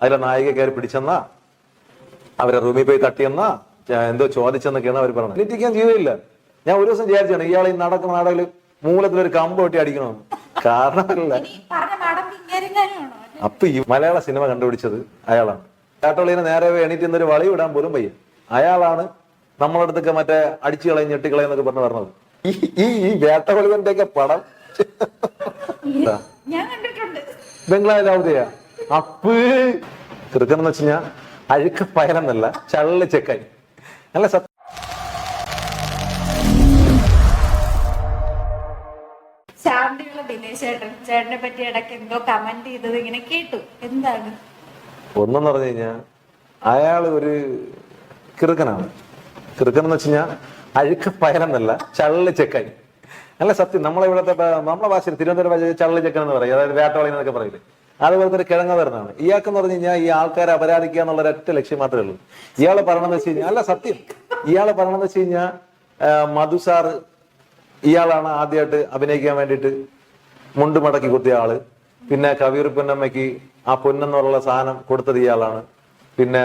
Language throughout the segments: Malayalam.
അതിലെ നായിക കയറി പിടിച്ചെന്നാ? അവരെ റൂമിൽ പോയി തട്ടിയെന്നാ? എന്തോ ചോദിച്ചെന്നൊക്കെയാണ് അവർ പറഞ്ഞത്. ലിറ്റിക്കാൻ ജീവിതമില്ല. ഞാൻ ഒരു ദിവസം വിചാരിച്ചാണ് ഇയാൾ ഈ നടക്കുന്ന നാടകത്തിൽ മൂലത്തിൽ ഒരു കമ്പ് വെട്ടി അടിക്കണമെന്ന്. കാരണമല്ല. അപ്പൊ ഈ മലയാള സിനിമ കണ്ടുപിടിച്ചത് അയാളാണ്. കാട്ടോളിനെ നേരെ എണീറ്റ് ഇന്നൊരു വളി വിടാൻ പോലും പയ്യ അയാളാണ് നമ്മളടുത്തൊക്കെ മറ്റേ അടിച്ചു കളയും ഞെട്ടിക്കളയും എന്നൊക്കെ പറഞ്ഞു പറഞ്ഞത് ഈ ഈ വേട്ടവളിവന്റെ ഒക്കെ പടം. അവധിയാ അപ്പ്. ചെറുക്കൻ എന്ന് വെച്ചാൽ അഴുക്ക പയലെന്നല്ല ചള്ളി ചെക്കായി അല്ല സത്യം ശാന്തിയുള്ള ദിനേശ് ചേട്ടൻ ചേട്ടനെ പറ്റി ഇടയ്ക്ക് എന്തോ കമന്റ് ചെയ്തത് ഇങ്ങനെ കേട്ടു. എന്താണ്? ഒന്നെന്ന് പറഞ്ഞു കഴിഞ്ഞാൽ അയാൾ ഒരു കിറുക്കനാണ് കിറുക്കൻ എന്ന് വെച്ച് കഴിഞ്ഞാൽ അഴുക്ക പയലെന്നല്ല ചള്ളി ചെക്കായി അല്ല സത്യം നമ്മളെ ഇവിടുത്തെ നമ്മളെ ഭാഷയിൽ തിരുവനന്തപുരം ഭാഷയിൽ ചള്ളി ചെക്കൻ എന്ന് പറയും. അതായത് വേട്ടവളി എന്നൊക്കെ പറയില്ലേ? അതുപോലത്തെ തന്നെ കിഴങ്ങ വരുന്നതാണ്. ഇയാൾക്കെന്ന് പറഞ്ഞു കഴിഞ്ഞാൽ ഈ ആൾക്കാരെ അപരാധിക്കുക എന്നുള്ള ഒരൊറ്റ ലക്ഷ്യം മാത്രമേ ഉള്ളൂ. ഇയാളെ പറയണമെന്ന് വെച്ച് കഴിഞ്ഞാൽ അല്ല സത്യം. ഇയാളെ പറയണമെന്ന് വെച്ച് കഴിഞ്ഞാൽ മധു ഇയാളാണ് ആദ്യമായിട്ട് അഭിനയിക്കാൻ വേണ്ടിയിട്ട് മുണ്ട് മടക്കി കുത്തിയ ആൾ. പിന്നെ കവിയൂർ പൊന്നമ്മയ്ക്ക് ആ പൊന്നെന്നുള്ള സാധനം കൊടുത്തത് ഇയാളാണ്. പിന്നെ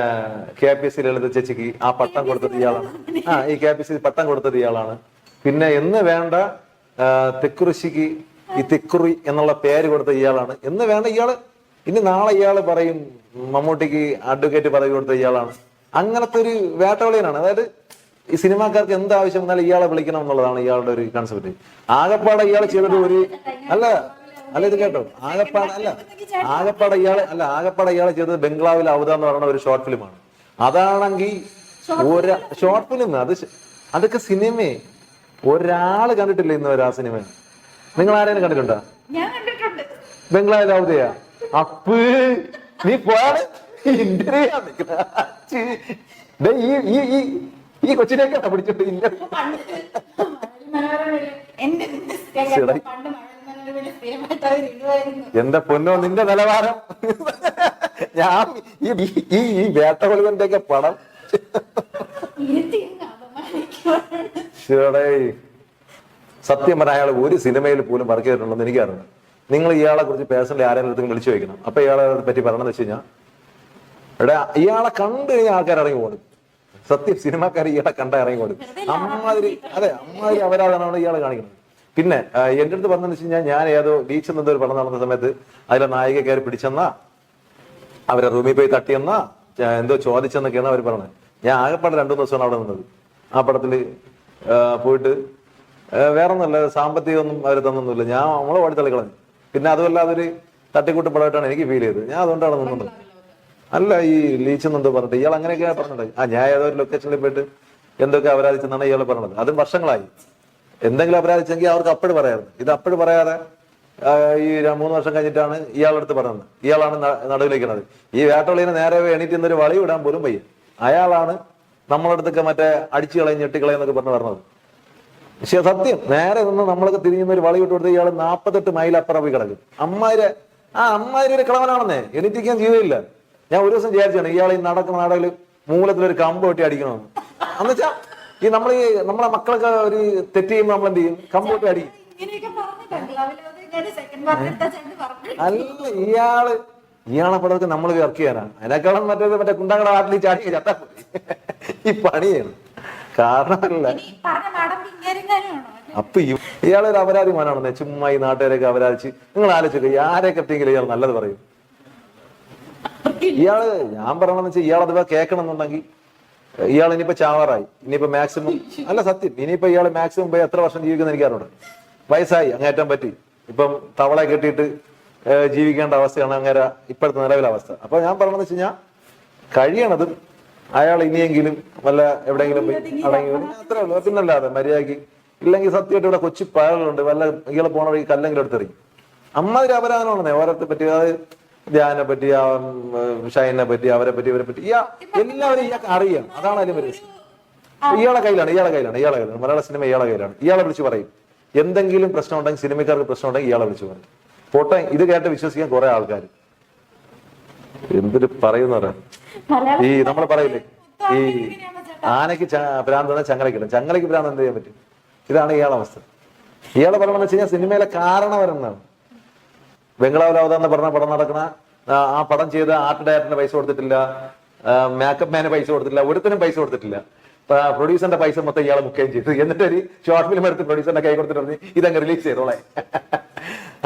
K P S C Lalitha ചേച്ചിക്ക് ആ പട്ടം കൊടുത്തത് ഇയാളാണ്. ആ ഈ കെ പി എസ് സി പട്ടം കൊടുത്തത് ഇയാളാണ്. പിന്നെ എന്ന് വേണ്ട തെക്കുറിശിക്ക് ഈ തിക്കുറി എന്നുള്ള പേര് കൊടുത്ത ഇയാളാണ്. എന്ന് വേണ്ട ഇയാൾ ഇനി നാളെ ഇയാൾ പറയും മമ്മൂട്ടിക്ക് അഡ്വക്കേറ്റ് പദവി കൊടുത്ത ഇയാളാണ്. അങ്ങനത്തെ ഒരു വേട്ടവളിയനാണ്. അതായത് ഈ സിനിമാക്കാർക്ക് എന്ത് ആവശ്യം വന്നാലും ഇയാളെ വിളിക്കണം എന്നുള്ളതാണ് ഇയാളുടെ ഒരു കൺസെപ്റ്റ് ആകപ്പാടെ ഇയാൾ ചെയ്തത് ഒരു അല്ല അല്ല ഇത് കേട്ടോ. ആകപ്പാടെ അല്ല ആകപ്പാടെ ഇയാൾ അല്ല ആകപ്പാടെ ഇയാൾ ചെയ്തത് ബംഗ്ലാവിൽ അവത എന്ന് പറയുന്ന ഒരു ഷോർട്ട് ഫിലിമാണ് അതാണെങ്കിൽ ഒരു ഷോർട്ട് ഫിലിം അത് അതൊക്കെ സിനിമയെ ഒരാൾ കണ്ടിട്ടില്ല ഇന്ന് വരെ ആ സിനിമ നിങ്ങൾ ആരെയും കണ്ടിട്ടുണ്ടോ? ഞാൻ കണ്ടിട്ടുണ്ട്. ബംഗ്ലാവിൽ അവതയാ അപ്പ് നീ പോയാണ്? ഈ കൊച്ചിനെയൊക്കെ പിടിച്ചിട്ട് ഇല്ല എന്റെ പൊന്നോ നിന്റെ നിലവാരം? ഞാൻ ഈ ഈ- വേട്ടകൊളിവന്റെ ഒക്കെ പടം. ശ്ശേടേ. സത്യം പറഞ്ഞ അയാൾ ഒരു സിനിമയിൽ പോലും വർക്ക് ചെയ്തിട്ടുണ്ടെന്ന് എനിക്കറിയാം നിങ്ങൾ ഇയാളെ കുറിച്ച് പേഴ്സണലി ആരെങ്കിലും അടുത്ത് വിളിച്ചു വെക്കണം അപ്പൊ ഇയാളെ പറ്റി പറയണമെന്ന് വെച്ച് കഴിഞ്ഞാൽ എടാ ഇയാളെ കണ്ടു കഴിഞ്ഞാൽ ആൾക്കാർ ഇറങ്ങി ഓടും. സത്യം സിനിമാക്കാർ ഇയാളെ കണ്ട ഇറങ്ങി ഓടും. അമ്മാതിരി അതെ അമ്മാതിരി അവരാധനമാണ് ഇയാളെ കാണിക്കുന്നത്. പിന്നെ എന്റെ അടുത്ത് പറഞ്ഞെന്ന് വെച്ച് കഴിഞ്ഞാൽ ഞാൻ ഏതോ ബീച്ചിൽ നിന്ന് ഒരു പടം നടന്ന സമയത്ത് അതിലെ നായിക കയറി പിടിച്ചെന്നാ അവരെ റൂമിൽ പോയി തട്ടിയെന്നാ എന്തോ ചോദിച്ചെന്നൊക്കെയാണ് അവർ പറഞ്ഞത് ഞാൻ ആകെപ്പാട് രണ്ടു ദിവസമാണ് അവിടെ നിന്നത്. ആ പടത്തിൽ പോയിട്ട് ആ, വേറെ ഒന്നുമല്ല സാമ്പത്തികമൊന്നും അവർ തന്നൊന്നുമില്ല. ഞാൻ നമ്മളെ വാടി തള്ളിക്കളഞ്ഞു പിന്നെ അതുമല്ല അതൊരു തട്ടിക്കൂട്ട് പടമായിട്ടാണ് എനിക്ക് ഫീൽ ചെയ്തത്. ഞാൻ അതുകൊണ്ടാണ് നിന്നത് അല്ല ഈ ലീച്ചെന്ന് എന്തോ പറഞ്ഞിട്ട് ഇയാൾ അങ്ങനെയൊക്കെ പറഞ്ഞിട്ട് ആ ഞാൻ ഏതോ ഒരു ലൊക്കേഷനിൽ പോയിട്ട് എന്തൊക്കെ അപരാധിച്ചെന്നാണ് ഇയാൾ പറഞ്ഞത്. അതും വർഷങ്ങളായി. എന്തെങ്കിലും അപരാധിച്ചെങ്കിൽ അവർക്ക് അപ്പോഴും പറയാറുണ്ട് ഇത് അപ്പോഴും പറയാതെ ഈ മൂന്ന് വർഷം കഴിഞ്ഞിട്ടാണ് ഇയാളെടുത്ത് പറഞ്ഞത്. ഇയാളാണ് നടുവിലേക്കുന്നത് ഈ വേട്ടവളിനെ നേരെ എണീറ്റ് ഇന്നൊരു വളി വിടാൻ പോലും പയ്യ അയാളാണ് നമ്മളടുത്തൊക്കെ മറ്റേ അടിച്ചു കളയും ഞെട്ടിക്കളയും എന്നൊക്കെ പറഞ്ഞു പറഞ്ഞത്. സത്യം. നേരെ നിന്ന് നമ്മളൊക്കെ തിരിഞ്ഞുന്ന ഒരു വളി വിട്ട് കൊടുത്ത് ഇയാൾ നാപ്പത്തെട്ട് മൈൽ അപ്പുറം പോയി കിടക്കും. അമ്മാര് ആ അമ്മാര് ഒരു കളവനാണെന്നേ എണീറ്റിക്കാൻ ജീവിതമില്ല. ഞാൻ ഒരു ദിവസം വിചാരിച്ചാണ് ഇയാൾ ഈ നടക്കുന്ന നാടകത്തിൽ മൂലത്തിൽ ഒരു കമ്പ് വെട്ടി അടിക്കണമെന്ന്. എന്നുവെച്ചാ ഈ നമ്മൾ ഈ നമ്മളെ മക്കളൊക്കെ ഒരു തെറ്റ് ചെയ്യുമ്പോൾ നമ്മൾ എന്ത് ചെയ്യും? കമ്പ് വെട്ടി അടിക്കും. അല്ല ഇയാൾ ഇയാളെ പടമൊക്കെ നമ്മൾ വർക്ക് ചെയ്യാനാണ് അതിനേക്കാളും മറ്റേ മറ്റേ കുണ്ടങ്ങളുടെ നാട്ടിൽ ചാടി ചത്താ ഈ പണിയാണ്. കാരണമല്ല ഇനി പറഞ്ഞ മാഡം ഇങ്ങനെയാണോ അപ്പൊ ഇയാളൊരു അപരാധി മാനാണെന്നേ ചുമ്മാ ഈ നാട്ടുകാരൊക്കെ അപരാധിച്ച്. നിങ്ങൾ ആലോചിക്കുക ആരെ കെട്ടിയെങ്കിലും ഇയാൾ നല്ലത് പറയും. ഇയാൾ ഞാൻ പറയണമെന്ന് വെച്ചാൽ ഇയാൾ അഥവാ കേൾക്കണം എന്നുണ്ടെങ്കിൽ ഇയാൾ ഇനിയിപ്പോ ചാവാറായി. ഇനിയിപ്പോ മാക്സിമം അല്ല സത്യം. ഇനിയിപ്പോ ഇയാൾ മാക്സിമം പോയി എത്ര വർഷം ജീവിക്കുന്ന എനിക്ക് അറിഞ്ഞൂടെ വയസ്സായി അങ്ങേറ്റം പറ്റി. ഇപ്പം തവളെ കെട്ടിയിട്ട് ജീവിക്കേണ്ട അവസ്ഥയാണ് അങ്ങേര ഇപ്പോഴത്തെ നിലവിലെ അവസ്ഥ. അപ്പൊ ഞാൻ പറയണമെന്ന് വെച്ച് കഴിഞ്ഞാൽ കഴിയണതും അയാൾ ഇനിയെങ്കിലും വല്ല എവിടെയെങ്കിലും പോയി അടങ്ങി. അത്രേ ഉള്ളൂ. പിന്നല്ലാതെ മര്യാദയ്ക്ക് ഇല്ലെങ്കിൽ സത്യമായിട്ട് ഇവിടെ കൊച്ചി പഴകളുണ്ട്. വല്ല ഇയാളെ പോണ വഴി കല്ലെങ്കിലും എടുത്തെറിയും അമ്മാതിരി അപരാധനമാണെന്നേ ഓരോരുത്തരെ പറ്റി അതായത് ധ്യാനെ പറ്റി ആ ഷൈനെ പറ്റി അവരെ പറ്റി ഇവരെ പറ്റി. ഇയാ എല്ലാവരും ഇയാൾക്ക് അറിയാം. അതാണ് അതിലും വലിയ ഇയാളെ കയ്യിലാണ് ഇയാളെ കയ്യിലാണ് ഇയാളെ കയ്യിലാണ്. മലയാള സിനിമ ഇയാളെ കയ്യിലാണ്. ഇയാളെ വിളിച്ച് പറയും. എന്തെങ്കിലും പ്രശ്നം ഉണ്ടെങ്കിൽ സിനിമക്കാർക്ക് പ്രശ്നം ഉണ്ടെങ്കിൽ ഇയാളെ വിളിച്ച് പറയും. പോട്ടെ ഇത് കേട്ട് വിശ്വസിക്കാൻ കുറെ ആൾക്കാർ എന്തൊരു പറയുന്ന ഈ നമ്മൾ പറയില്ലേ? ഈ ആനയ്ക്ക് ഭ്രാന്ത് ഭ്രാന്താണ് ചങ്ങലക്കിടും ചങ്ങലയ്ക്ക് ഭ്രാന്ത് എന്ത് ചെയ്യാൻ പറ്റും? ഇതാണ് ഇയാളെ അവസ്ഥ. ഇയാളെ പറയണമെന്ന് വെച്ച് കഴിഞ്ഞാൽ സിനിമയിലെ കാരണവരെന്നാണ് ബംഗ്ലാവിലാവത എന്ന് പറഞ്ഞ പടം നടക്കണ ആ, പടം ചെയ്ത ആർട്ട് ഡയറക്ടറിന് പൈസ കൊടുത്തിട്ടില്ല മേക്കപ്പ് മാന് പൈസ കൊടുത്തിട്ടില്ല ഒരുത്തിനും പൈസ കൊടുത്തിട്ടില്ല. പ്രൊഡ്യൂസറിന്റെ പൈസ മൊത്തം ഇയാളെ മുക്കുകയും ചെയ്തു. എന്നിട്ട് ഒരു ഷോർട്ട് ഫിലിം എടുത്ത് പ്രൊഡ്യൂസറിന്റെ കൈ കൊടുത്തിട്ട് പറഞ്ഞ് ഇതങ്ങ് റിലീസ് ചെയ്തോളെ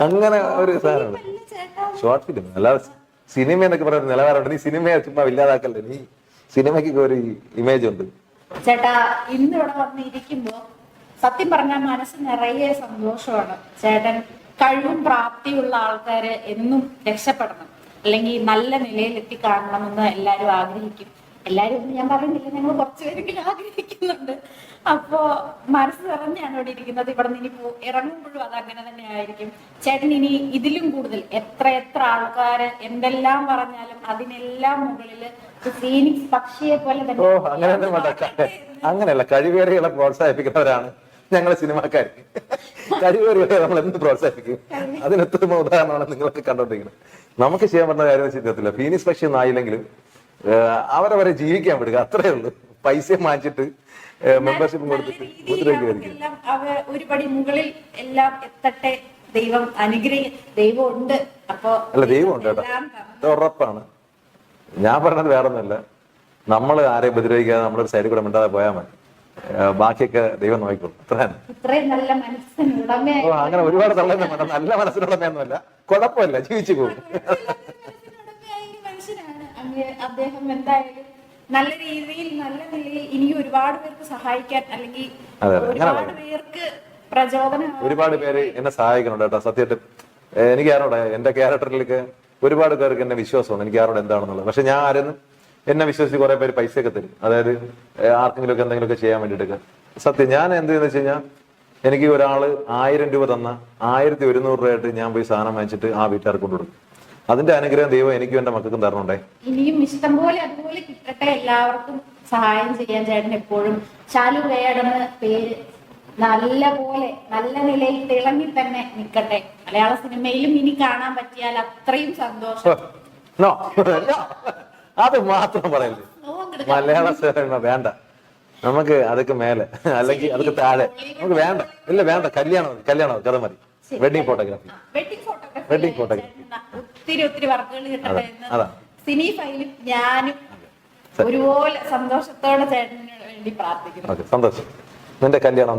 അങ്ങനെ ഒരു സാധനമാണ് ഷോർട്ട് ഫിലിം അല്ലാതെ സിനിമ എന്നൊക്കെ പറയുന്ന നിലവാരമുണ്ട്. നീ സിനിമയെ ചുമ്മാ ഇല്ലാതാക്കല്ലേ നീ സിനിമയ്ക്ക് ഒരു ഇമേജ് ഉണ്ട്. ചേട്ടാ ഇന്ന് ഇവിടെ വന്നിരിക്കുമ്പോ സത്യം പറഞ്ഞാൽ മനസ്സ് നിറയെ സന്തോഷമാണ്. ചേട്ടൻ കഴിവും പ്രാപ്തിയുള്ള ആൾക്കാരെ എന്നും രക്ഷപ്പെടണം. അല്ലെങ്കിൽ നല്ല നിലയിൽ എത്തിക്കാണണമെന്ന് എല്ലാവരും ആഗ്രഹിക്കും. എല്ലാരും ഒന്നും ഞാൻ പറയുന്നില്ല ഞങ്ങൾ കുറച്ചുപേരെങ്കിലും ആഗ്രഹിക്കുന്നുണ്ട്. അപ്പോ മനസ്സ് നിറഞ്ഞാണ് ഇവിടെ ഇരിക്കുന്നത്. ഇവിടെ നിന്ന് ഇനി പോ ഇറങ്ങുമ്പോഴും അത് അങ്ങനെ തന്നെ ആയിരിക്കും ചേട്ടൻ ഇനി ഇതിലും കൂടുതൽ എത്ര എത്ര ആൾക്കാര് എന്തെല്ലാം പറഞ്ഞാലും അതിനെല്ലാം മുകളിൽ ഫീനിക്സ് പക്ഷിയെ പോലെ തന്നെ അങ്ങനെയല്ല കഴിവേറികളെ പ്രോത്സാഹിപ്പിക്കുന്നവരാണ് ഞങ്ങളെ സിനിമാക്കാർ കഴിവേറികളെ നമ്മൾ എന്ത് പ്രോത്സാഹിപ്പിക്കും? അതിനെത്ര ഉദാഹരണമാണ് നിങ്ങളൊക്കെ കണ്ടോണ്ടിരിക്കുന്നത്. നമുക്ക് ചെയ്യാൻ പറ്റുന്ന കാര്യം ചിന്തത്തില്ല ഫീനിക്സ് പക്ഷി ഒന്നും ആയില്ലെങ്കിലും അവരവരെ ജീവിക്കാൻ വിടുക. അത്രേ ഉള്ളൂ. പൈസ മാറ്റിട്ട് മെമ്പർഷിപ്പ് കൊടുത്തിട്ട് ഒരുപടി മുകളിൽ എല്ലാം എത്തട്ടെ. ദൈവം അനുഗ്രഹി ദൈവം ഉണ്ട് അപ്പൊ അല്ല ദൈവം ഉണ്ട് കേട്ടോ ഉറപ്പാണ്. ഞാൻ പറഞ്ഞത് വേറെ ഒന്നുമല്ല നമ്മൾ ആരെയും ഉപദ്രവിക്കാതെ നമ്മളൊരു സൈഡിൽ കൂടെ മിണ്ടാതെ പോയാൽ മതി. ബാക്കിയൊക്കെ ദൈവം നോക്കിക്കോളും. അത്ര. അങ്ങനെ ഒരുപാട് തള്ളൊന്നും നല്ല മനസ്സിനുള്ള കുഴപ്പമില്ല. ജീവിച്ചു പോകും. അങ്ങ് അദ്ദേഹം എന്തായാലും നല്ല രീതിയിൽ നല്ല നിലയിൽ ഇനി ഒരുപാട് പേർക്ക് സഹായിക്കാൻ അല്ലെങ്കിൽ ഒരുപാട് പേർക്ക് പ്രചോദനം ഒരുപാട് പേര് എന്നെ സഹായിക്കുന്നുണ്ട് കേട്ടോ. സത്യത്തിൽ എനിക്ക് ആരോടെ എന്റെ ക്യാരക്ടറിലേക്ക് ഒരുപാട് പേർക്ക് എന്നെ വിശ്വാസമാണ് എനിക്ക് ആരോട് എന്താണെന്നുള്ളത്. പക്ഷെ ഞാൻ ആരെന്നും എന്നെ വിശ്വസിച്ച് കുറെ പേര് പൈസയൊക്കെ തരും. അതായത് ആർക്കെങ്കിലും ഒക്കെ എന്തെങ്കിലുമൊക്കെ ചെയ്യാൻ വേണ്ടിയിട്ടൊക്കെ. സത്യം ഞാൻ എന്ത് ചെയ്യുന്ന വെച്ച് കഴിഞ്ഞാൽ എനിക്ക് ഒരാൾ ആയിരം രൂപ തന്ന ആയിരത്തി ഒരുന്നൂറ് രൂപയായിട്ട് ഞാൻ പോയി സാധനം വാങ്ങിച്ചിട്ട് ആ വീട്ടുകാർക്ക് കൊണ്ടുകൊടുക്കും. അതിന്റെ അനുഗ്രഹം ദൈവം എനിക്കും എന്റെ മക്കൾക്കും തരണുണ്ടേ. ഇനിയും ഇഷ്ടം പോലെ അതുപോലെ കിട്ടട്ടെ. എല്ലാവർക്കും സഹായം ചെയ്യാൻ ചേട്ടൻ എപ്പോഴും ശാലു വേടന്ന് പേര് നല്ല പോലെ നല്ല നിലയിൽ തിളങ്ങി തന്നെ നിൽക്കട്ടെ. മലയാള സിനിമയിലും ഇനി കാണാൻ പറ്റിയാൽ അത്രയും സന്തോഷം. അത് മാത്രം പറയല്ലേ മലയാള സിനിമ വേണ്ട. നമുക്ക് അതൊക്കെ മേലെ അല്ലെങ്കിൽ അതൊക്കെ താഴെ. നമുക്ക് വേണ്ട. ഇല്ല വേണ്ട. കല്യാണം കല്യാണം കഥ മതി. Wedding photography wedding photography. ഒത്തിരി ഒത്തിരി വർക്കുകൾ കിട്ടട്ടെ എന്ന് സിനി ഫൈലും ഞാനും ഒരുപോലെ സന്തോഷത്തോടെ ചേട്ടന് വേണ്ടി പ്രാർത്ഥിക്കുന്നു. സന്തോഷം. നിന്റെ കല്യാണം